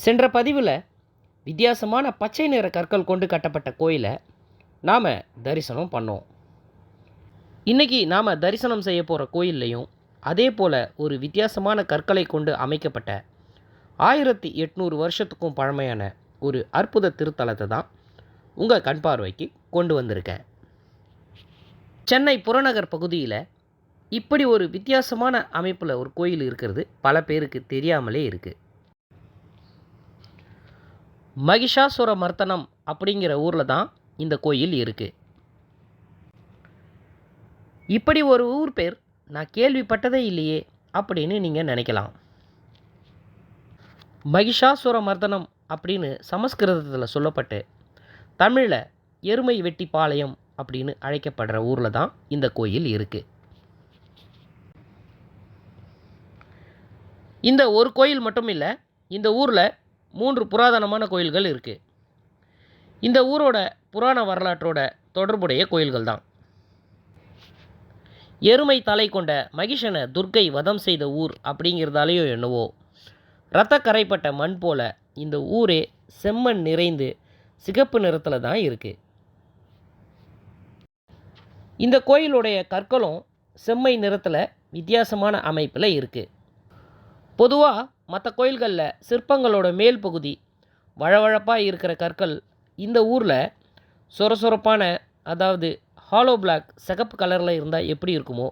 சென்ற பதிவில் வித்தியாசமான பச்சை நிற கற்கள் கொண்டு கட்டப்பட்ட கோயிலை நாம் தரிசனம் பண்ணோம். இன்றைக்கி நாம் தரிசனம் செய்ய போகிற கோயில்லையும் அதே போல் ஒரு வித்தியாசமான கற்களை கொண்டு அமைக்கப்பட்ட ஆயிரத்தி எட்நூறு வருஷத்துக்கும் பழமையான ஒரு அற்புத திருத்தலத்தை தான் உங்கள் கண் பார்வைக்கு கொண்டு வந்திருக்கேன். சென்னை புறநகர் பகுதியில் இப்படி ஒரு வித்தியாசமான அமைப்பில் ஒரு கோயில் இருக்கிறது பல பேருக்கு தெரியாமலே இருக்குது மகிஷாசுர மர்த்தனம் அப்படிங்கிற ஊரில் தான் இந்த கோயில் இருக்குது இப்படி ஒரு ஊர் பேர் நான் கேள்விப்பட்டதே இல்லையே அப்படின்னு நீங்கள் நினைக்கலாம். மகிஷாசுர மர்தனம் அப்படின்னு சமஸ்கிருதத்தில் சொல்லப்பட்டு தமிழில் எருமை வெட்டி பாளையம் அப்படின்னு அழைக்கப்படுற ஊரில் தான் இந்த கோயில் இருக்குது இந்த ஒரு கோயில் மட்டும் இல்லை இந்த ஊரில் மூன்று புராதனமான கோயில்கள் இருக்குது இந்த ஊரோட புராண வரலாற்றோட தொடர்புடைய கோயில்கள் தான். எருமை தலை கொண்ட மகிஷனை துர்க்கை வதம் செய்த ஊர் அப்படிங்கிறதாலேயோ என்னவோ இரத்த கரைப்பட்ட மண் போல இந்த ஊரே செம்மண் நிறைந்து சிகப்பு நிறத்தில் தான் இருக்குது இந்த கோயிலுடைய கற்களும் செம்மை நிறத்தில் வித்தியாசமான அமைப்பில் இருக்குது பொதுவாக மற்ற கோயில்களில் சிற்பங்களோட மேல் பகுதி. வழவழப்பாக இருக்கிற கற்கள் இந்த ஊரில் சொரசொரப்பான அதாவது ஹாலோ பிளாக் சிகப்பு கலரில் இருந்தால் எப்படி இருக்குமோ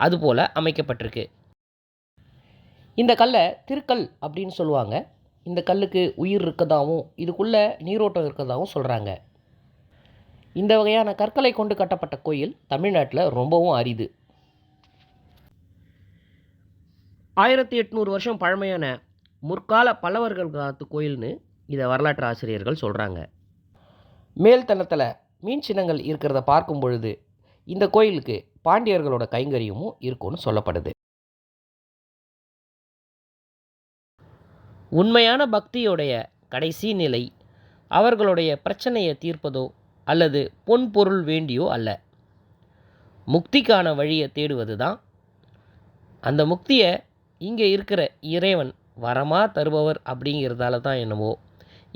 அதுபோல் அமைக்கப்பட்டிருக்கு. இந்த கல்லை திருக்கல் அப்படின்னு சொல்லுவாங்க. இந்த கல்லுக்கு உயிர் இருக்கதாகவும் இதுக்குள்ளே நீரோட்டம் இருக்கதாகவும் சொல்கிறாங்க இந்த வகையான கற்களை கொண்டு கட்டப்பட்ட கோயில் தமிழ்நாட்டில் ரொம்பவும் அரிது. ஆயிரத்தி எட்நூறு வருஷம் பழமையான முற்கால பல்லவர்கள் காலத்து கோயில்னு இதை வரலாற்று ஆசிரியர்கள் சொல்கிறாங்க மேல்தளத்தில் மீன் சின்னங்கள் இருக்கிறத பார்க்கும் பொழுது இந்த கோயிலுக்கு பாண்டியர்களோட கைங்கரியமும் இருக்கும்னு சொல்லப்படுது. உண்மையான பக்தியோடைய கடைசி நிலை அவர்களுடைய பிரச்சனையை தீர்ப்பதோ அல்லது பொன் பொருள் வேண்டியோ அல்ல. முக்திக்கான வழியை தேடுவது தான் அந்த முக்தியை இங்கே இருக்கிற இறைவன் வரமாக தருபவர் அப்படிங்கிறதால தான் என்னவோ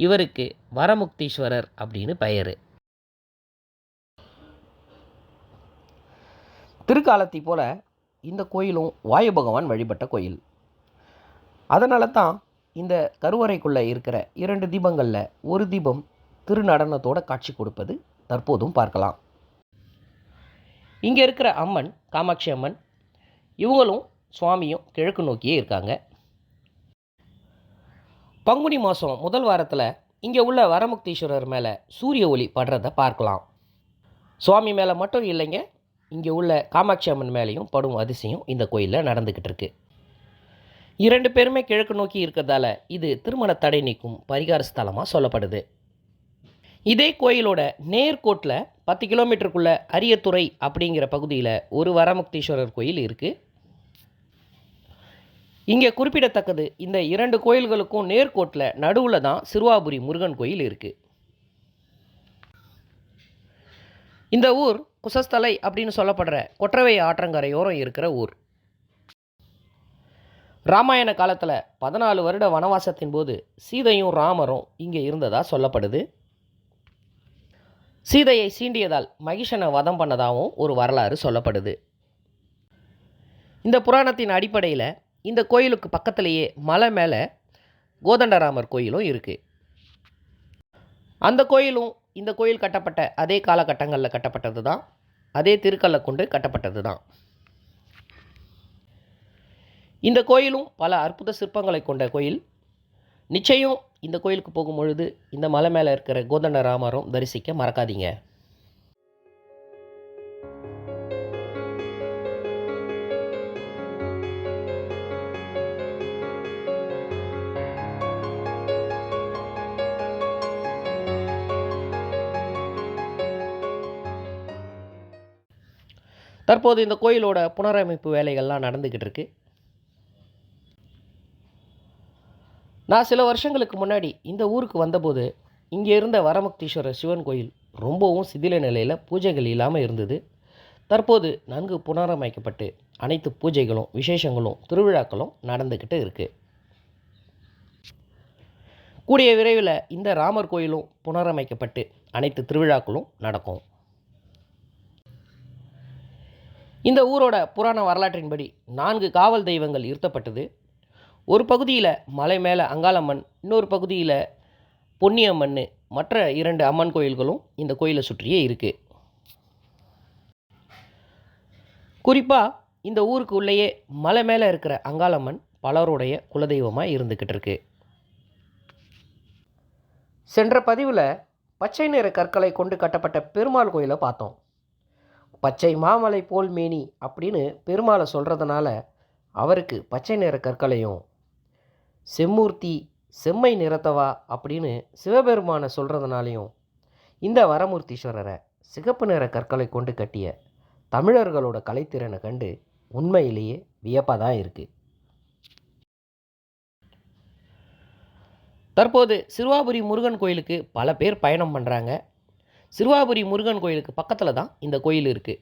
இவருக்கு வரமுக்தீஸ்வரர் அப்படின்னு பெயர். திருக்காலத்தை போல இந்த கோயிலும் வாயு பகவான் வழிபட்ட கோயில். அதனால தான் இந்த கருவறைக்குள்ளே இருக்கிற இரண்டு தீபங்களில் ஒரு தீபம் திருநடனத்தோட காட்சி கொடுப்பது தற்போதும் பார்க்கலாம். இங்கே இருக்கிற அம்மன் காமாட்சி அம்மன் இவங்களும் சுவாமியும் கிழக்கு நோக்கியே இருக்காங்க. பங்குனி மாதம் முதல் வாரத்தில் இங்கே உள்ள வரமுக்தீஸ்வரர் மேலே சூரிய ஒளி படுறதை பார்க்கலாம். சுவாமி மேலே மட்டும் இல்லைங்க இங்கே உள்ள காமாட்சி அம்மன் மேலேயும் படும் அதிசயம் இந்த கோயிலில் நடந்துக்கிட்டு இருக்கு. இரண்டு பேருமே கிழக்கு நோக்கி இருக்கிறதால இது திருமண தடை நீக்கும் பரிகார ஸ்தலமாக சொல்லப்படுது. இதே கோயிலோட நேர்கோட்டில் பத்து கிலோமீட்டருக்குள்ள அரியத்துறை அப்படிங்கிற பகுதியில் ஒரு வரமுக்தீஸ்வரர் கோயில் இருக்குது இங்கே குறிப்பிடத்தக்கது இந்த இரண்டு கோயில்களுக்கும் நேர்கோட்டில் நடுவில் தான் சிறுவாபுரி முருகன் கோயில் இருக்குது இந்த ஊர் குசஸ்தலை அப்படின்னு சொல்லப்படுற கொற்றவை ஆற்றங்கரையோரம் இருக்கிற ஊர். ராமாயண காலத்தில் பதினாலு வருட வனவாசத்தின் போது சீதையும் ராமரும் இங்கே இருந்ததாக சொல்லப்படுது. சீதையை சீண்டியதால் மகிஷனை வதம் பண்ணதாகவும் ஒரு வரலாறு சொல்லப்படுது. இந்த புராணத்தின் அடிப்படையில் இந்த கோயிலுக்கு பக்கத்திலேயே மலை மேலே கோதண்டராமர் கோயிலும் இருக்குது அந்த கோயிலும் இந்த கோயில் கட்டப்பட்ட அதே காலகட்டங்களில் கட்டப்பட்டது தான் அதே திருக்கல்லை கொண்டு கட்டப்பட்டது தான் இந்த கோயிலும் பல அற்புத சிற்பங்களை கொண்ட கோயில். நிச்சயம் இந்த கோயிலுக்கு போகும் பொழுது இந்த மலை மேலே இருக்கிற கோதண்டராமரும் தரிசிக்க மறக்காதீங்க. தற்போது இந்த கோயிலோட புனரமைப்பு வேலைகள்லாம் நடந்துக்கிட்டு இருக்கு. நான் சில வருஷங்களுக்கு முன்னாடி இந்த ஊருக்கு வந்தபோது இங்கே இருந்த வரமுக்தீஸ்வரர் சிவன் கோயில் ரொம்பவும் சிதில நிலையில் பூஜைகள் இல்லாமல் இருந்தது. தற்போது நன்கு புனரமைக்கப்பட்டு அனைத்து பூஜைகளும் விசேஷங்களும் திருவிழாக்களும் நடந்துக்கிட்டு இருக்குது கூடிய விரைவில் இந்த ராமர் கோயிலும் புனரமைக்கப்பட்டு அனைத்து திருவிழாக்களும் நடக்கும். இந்த ஊரோட புராண வரலாற்றின்படி நான்கு காவல் தெய்வங்கள் இருத்தப்பட்டது. ஒரு பகுதியில் மலை மேலே அங்காளம்மன் இன்னொரு பகுதியில் பொன்னியம்மன் மற்ற இரண்டு அம்மன் கோயில்களும் இந்த கோயிலை சுற்றியே இருக்குது குறிப்பாக இந்த ஊருக்கு உள்ளேயே மலை மேலே இருக்கிற அங்காளம்மன் பலருடைய குலதெய்வமாக இருந்துக்கிட்டு இருக்கு. சென்ற பதிவில் பச்சை நிற கற்களை கொண்டு கட்டப்பட்ட பெருமாள் கோயிலை பார்த்தோம். பச்சை மாமலை போல் மேனி அப்படின்னு பெருமாளை சொல்கிறதுனால அவருக்கு பச்சை நிற கற்களையும் செம்மூர்த்தி செம்மை நிறத்தவா அப்படின்னு சிவபெருமானை சொல்கிறதுனாலையும் இந்த வரமூர்த்தீஸ்வரரை சிகப்பு நிற கற்களை கொண்டு கட்டிய தமிழர்களோட கலைத்திறனை கண்டு உண்மையிலேயே வியப்பாக தான் இருக்குது தற்போது சிறுவாபுரி முருகன் கோயிலுக்கு பல பேர் பயணம் பண்ணுறாங்க சிறுவாபுரி முருகன் கோயிலுக்கு பக்கத்தில் தான் இந்த கோயில் இருக்குது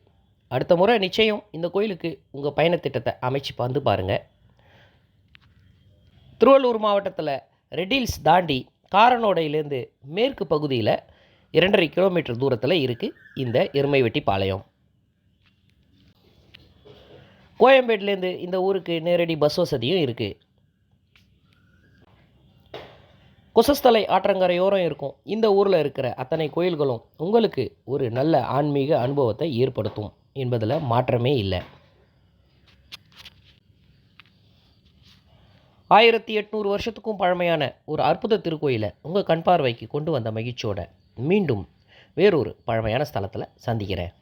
அடுத்த முறை நிச்சயம் இந்த கோயிலுக்கு உங்கள் பயணத்திட்டத்தை அமைச்சு வந்து பாருங்கள் திருவள்ளூர் மாவட்டத்தில் ரெட்டில்ஸ் தாண்டி காரனோடையிலேருந்து மேற்கு பகுதியில் இரண்டரை கிலோமீட்டர் தூரத்தில் இருக்குது இந்த எருமைவெட்டி பாளையம். கோயம்பேட்டிலேருந்து இந்த ஊருக்கு நேரடி பஸ் வசதியும் இருக்குது குசஸ்தலை ஆற்றங்கரையோரம் இருக்கும். இந்த ஊரில் இருக்கிற அத்தனை கோயில்களும் உங்களுக்கு ஒரு நல்ல ஆன்மீக அனுபவத்தை ஏற்படுத்தும் என்பதில் மாற்றமே இல்லை. ஆயிரத்தி எட்நூறு வருஷத்துக்கும் பழமையான ஒரு அற்புத திருக்கோயிலை உங்கள் கண் பார்வைக்கு கொண்டு வந்த மகிழ்ச்சியோட மீண்டும் வேறொரு பழமையான ஸ்தலத்தில் சந்திக்கிறேன்.